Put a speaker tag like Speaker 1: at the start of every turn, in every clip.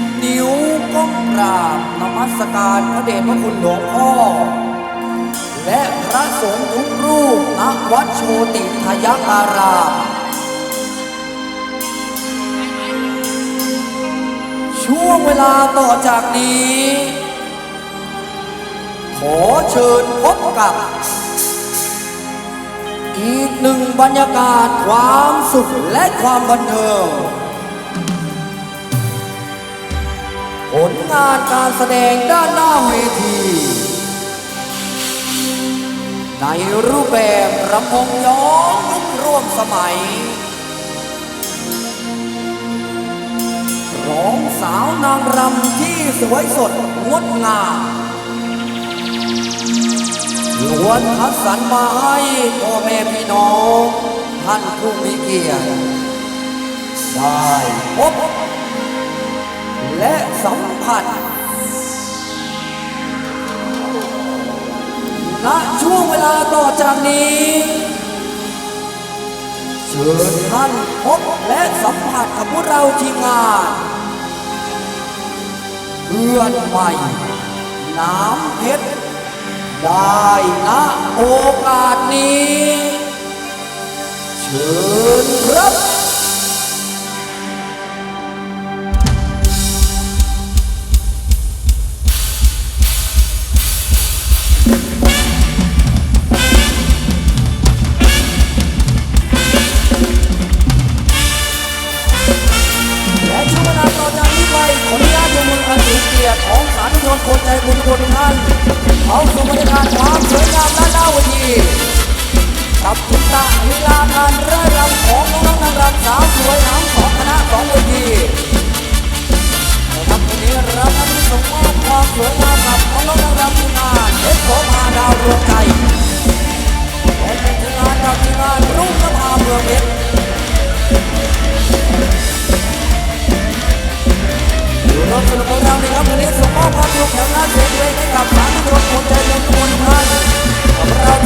Speaker 1: บนิ้วก้มัสการพระเดชพระคุณหลวงพ่อ และพระสงฆ์ทุกรูปณวัดโชติทยการาม ช่วงเวลาต่อจากนี้ ขอเชิญพบกับ อีกหนึ่งบรรยากาศความสุขและความบันเทิง ผลงานการแสดงด้านหน้าเวที ในรูปแบบรำวงย้อนยุคร่วมสมัย ร้องสาวนางรำที่สวยสดงดงามล้วนคัดสรรมาให้พ่อแม่พี่น้อง ท่านผู้มีเกียรติได้พบ สัมผัสณช่วงเวลาต่อจากนี้เชิญท่านพบและสัมผัสกับพวกเราทีมงานเพื่อนใหม่ น้ำเพชรได้ณโอกาสนี้ เชิญครับ กียรติของสาธุชนคนใจบุญคนท่านเขาสู่บรรยากาศความสวยงามและเล่า อยู่รอบสนุกของเราในครับวันนี้ส่งมอบความสนุกแห่งงานเสียงเพลงให้กับสาธุชนคนใจเย็นทุกคนทุกท่านเรา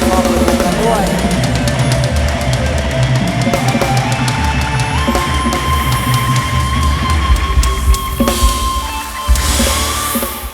Speaker 1: น